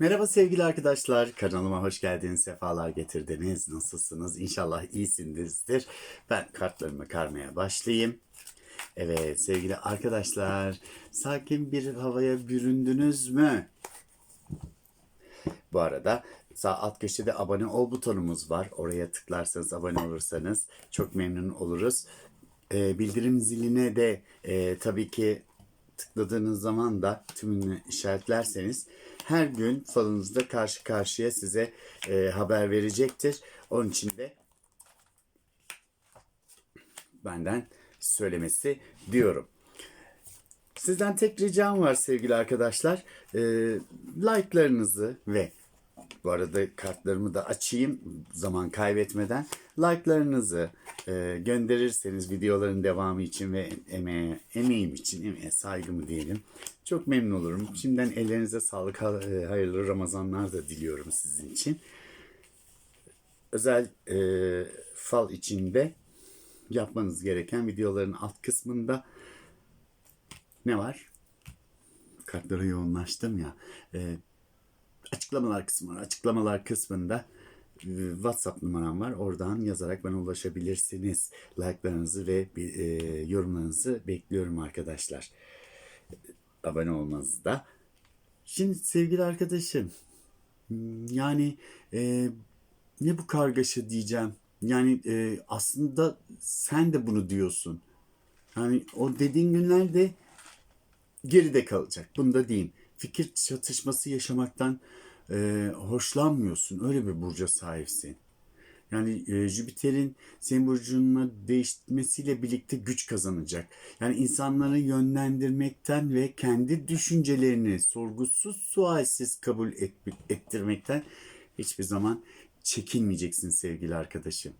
Merhaba sevgili arkadaşlar, kanalıma hoş geldiniz, sefalar getirdiniz. Nasılsınız? İnşallah iyisinizdir. Ben kartlarımı karmaya başlayayım. Evet sevgili arkadaşlar, sakin bir havaya büründünüz mü? Bu arada sağ alt köşede abone ol butonumuz var. Oraya tıklarsanız abone olursanız çok memnun oluruz. Ee, bildirim ziline de e, tabii ki tıkladığınız zaman da tümünü işaretlerseniz her gün falınızda karşı karşıya size e, haber verecektir. Onun için de benden söylemesi diyorum. Sizden tek ricam var sevgili arkadaşlar. E, like'larınızı ve bu arada kartlarımı da açayım zaman kaybetmeden. Like'larınızı e, gönderirseniz videoların devamı için ve emeğe, emeğim için, emeğe saygımı diyelim. Çok memnun olurum. Şimdiden ellerinize sağlık, e, hayırlı Ramazanlar da diliyorum sizin için. Özel e, fal içinde yapmanız gereken videoların alt kısmında ne var? Kartlara yoğunlaştım ya. E, açıklamalar kısmı var. Açıklamalar kısmında e, WhatsApp numaram var. Oradan yazarak bana ulaşabilirsiniz. Like'larınızı ve e, yorumlarınızı bekliyorum arkadaşlar. Abone olmanızı da. Şimdi sevgili arkadaşım hmm, yani e, ne bu kargaşa diyeceğim. Yani e, aslında sen de bunu diyorsun. Yani o dediğin günlerde geride kalacak. Bunu da diyeyim. Fikir çatışması yaşamaktan e, hoşlanmıyorsun. Öyle bir burca sahipsin. Yani e, Jüpiter'in senin burcuna değişmesiyle birlikte güç kazanacak. Yani insanları yönlendirmekten ve kendi düşüncelerini sorgusuz sualsiz kabul et, ettirmekten hiçbir zaman çekinmeyeceksin sevgili arkadaşım.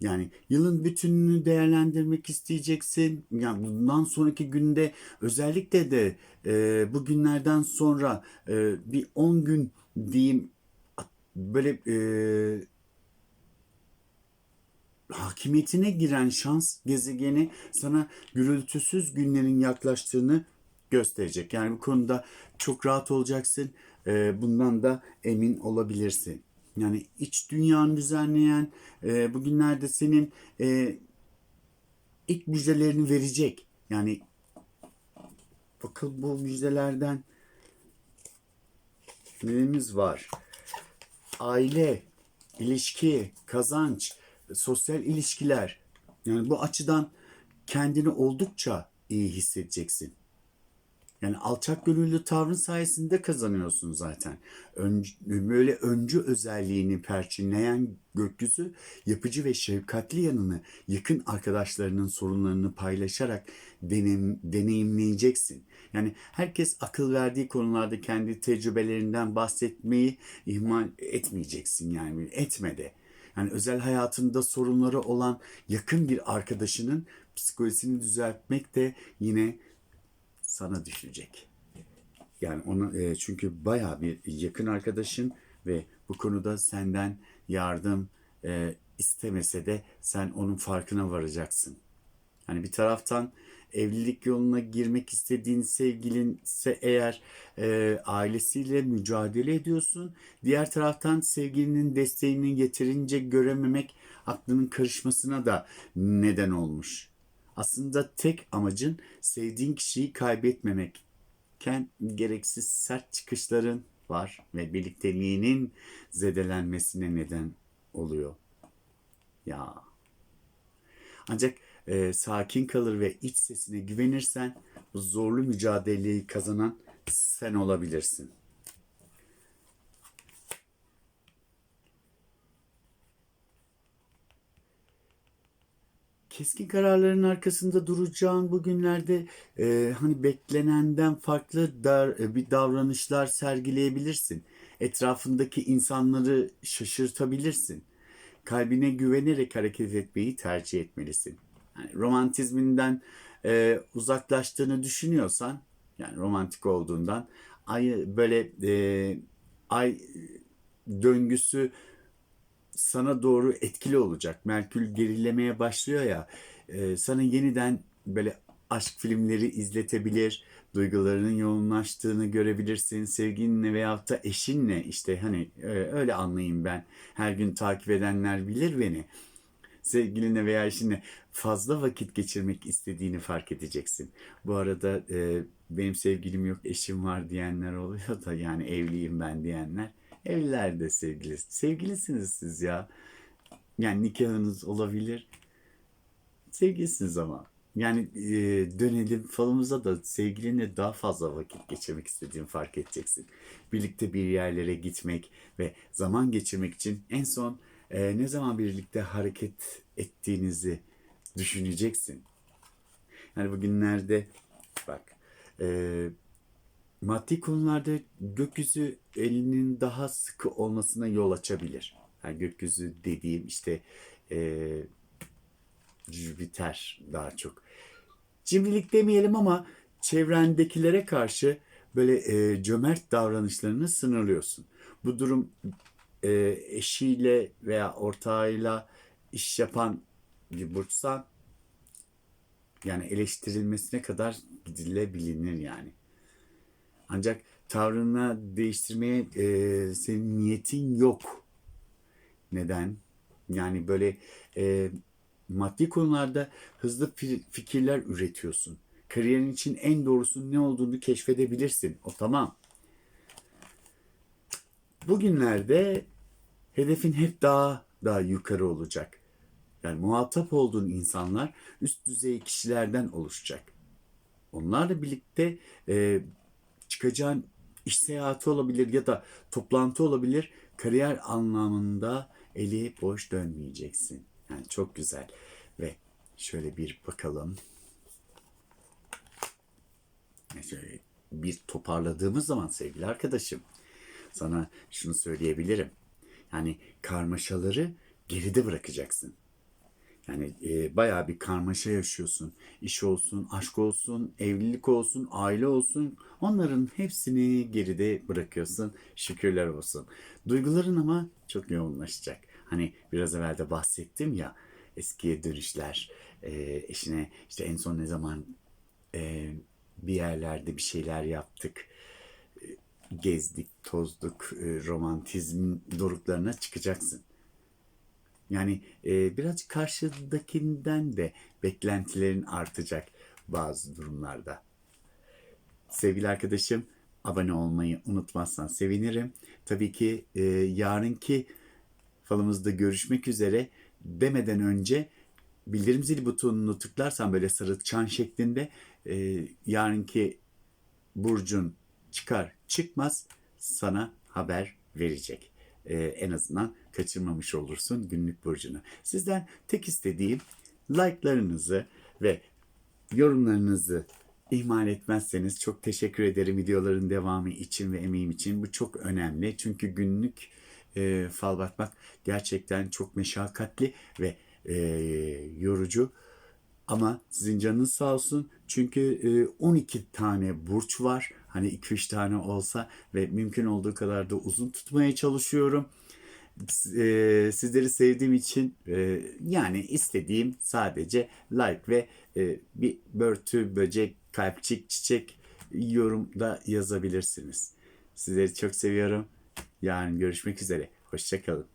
Yani yılın bütününü değerlendirmek isteyeceksin. Yani bundan sonraki günde özellikle de e, bu günlerden sonra e, bir 10 gün diyeyim böyle e, hakimiyetine giren şans gezegeni sana gürültüsüz günlerin yaklaştığını gösterecek. Yani bu konuda çok rahat olacaksın. E, bundan da emin olabilirsin. Yani iç dünyanı düzenleyen e, bugünlerde senin e, ilk müjdelerini verecek. Yani bakın bu müjdelerden neyimiz var? Aile, ilişki, kazanç, sosyal ilişkiler. Yani bu açıdan kendini oldukça iyi hissedeceksin. Yani alçak gönüllü tavrın sayesinde kazanıyorsun zaten. Ön- böyle öncü özelliğini perçinleyen gökyüzü yapıcı ve şefkatli yanını yakın arkadaşlarının sorunlarını paylaşarak denem, deneyimleyeceksin. Yani herkes akıl verdiği konularda kendi tecrübelerinden bahsetmeyi ihmal etmeyeceksin yani etme de. Yani özel hayatında sorunları olan yakın bir arkadaşının psikolojisini düzeltmek de yine sana düşecek. Yani onu e, çünkü bayağı bir yakın arkadaşın ve bu konuda senden yardım e, istemese de sen onun farkına varacaksın. Hani bir taraftan evlilik yoluna girmek istediğin sevgilinse eğer e, ailesiyle mücadele ediyorsun. Diğer taraftan sevgilinin desteğini yeterince görememek aklının karışmasına da neden olmuş. Aslında tek amacın sevdiğin kişiyi kaybetmemekken gereksiz sert çıkışların var ve birlikteliğinin zedelenmesine neden oluyor. Ya. Ancak e, sakin kalır ve iç sesine güvenirsen bu zorlu mücadeleyi kazanan sen olabilirsin. Keskin kararların arkasında duracağın bu günlerde e, hani beklenenden farklı dar, e, bir davranışlar sergileyebilirsin. Etrafındaki insanları şaşırtabilirsin. Kalbine güvenerek hareket etmeyi tercih etmelisin. Yani romantizminden e, uzaklaştığını düşünüyorsan, yani romantik olduğundan, ay böyle e, ay döngüsü sana doğru etkili olacak. Merkür gerilemeye başlıyor ya. e, sana yeniden böyle aşk filmleri izletebilir, duygularının yoğunlaştığını görebilirsin. Sevgilinle veyahut da eşinle işte hani e, öyle anlayayım ben. Her gün takip edenler bilir beni. Sevgilinle veya eşinle fazla vakit geçirmek istediğini fark edeceksin. Bu arada e, benim sevgilim yok, eşim var diyenler oluyor da yani evliyim ben diyenler. Evliler de sevgili. Sevgilisiniz siz ya. Yani nikahınız olabilir. Sevgilisiniz ama. Yani e, dönelim falımıza da sevgilinle daha fazla vakit geçirmek istediğini fark edeceksin. Birlikte bir yerlere gitmek ve zaman geçirmek için en son e, ne zaman birlikte hareket ettiğinizi düşüneceksin. Yani bugünlerde bak e, maddi konularda gökyüzü elinin daha sıkı olmasına yol açabilir. Yani gökyüzü dediğim işte e, Jüpiter daha çok. Cimrilik demeyelim ama çevrendekilere karşı böyle e, cömert davranışlarını sınırlıyorsun. Bu durum e, eşiyle veya ortağıyla iş yapan bir burçsan yani eleştirilmesine kadar gidilebilir yani. Ancak tavrını değiştirmeye e, senin niyetin yok. Neden? Yani böyle e, maddi konularda hızlı fi- fikirler üretiyorsun. Kariyerin için en doğrusunun ne olduğunu keşfedebilirsin. O tamam. Bugünlerde hedefin hep daha daha yukarı olacak. Yani muhatap olduğun insanlar üst düzey kişilerden oluşacak. Onlarla birlikte e, çıkacağın iş seyahati olabilir ya da toplantı olabilir. Kariyer anlamında eli boş dönmeyeceksin. Yani çok güzel. Ve şöyle bir bakalım. Şöyle bir toparladığımız zaman sevgili arkadaşım sana şunu söyleyebilirim. Yani karmaşaları geride bırakacaksın. Yani e, bayağı bir karmaşa yaşıyorsun. İş olsun, aşk olsun, evlilik olsun, aile olsun. Onların hepsini geride bırakıyorsun. Şükürler olsun. Duyguların ama çok yoğunlaşacak. Hani biraz evvel de bahsettim ya eskiye dönüşler. E, eşine işte en son ne zaman e, bir yerlerde bir şeyler yaptık. E, gezdik, tozduk, e, romantizmin doruklarına çıkacaksın. Yani e, birazcık karşıdakinden de beklentilerin artacak bazı durumlarda. Sevgili arkadaşım, abone olmayı unutmazsan sevinirim. Tabii ki e, yarınki falımızda görüşmek üzere demeden önce bildirim zili butonunu tıklarsan böyle sarı çan şeklinde e, yarınki burcun çıkar çıkmaz sana haber verecek. Ee, en azından kaçırmamış olursun günlük burcunu. Sizden tek istediğim like'larınızı ve yorumlarınızı ihmal etmezseniz çok teşekkür ederim videoların devamı için ve emeğim için. Bu çok önemli çünkü günlük e, fal bakmak gerçekten çok meşakkatli ve e, yorucu. Ama sizin canınız sağ olsun. Çünkü e, 12 tane burç var. Hani 2-3 tane olsa ve mümkün olduğu kadar da uzun tutmaya çalışıyorum. E, sizleri sevdiğim için e, yani istediğim sadece like ve e, bir börtü, böcek, kalpçik, çiçek yorumda yazabilirsiniz. Sizleri çok seviyorum. Yarın görüşmek üzere. Hoşçakalın.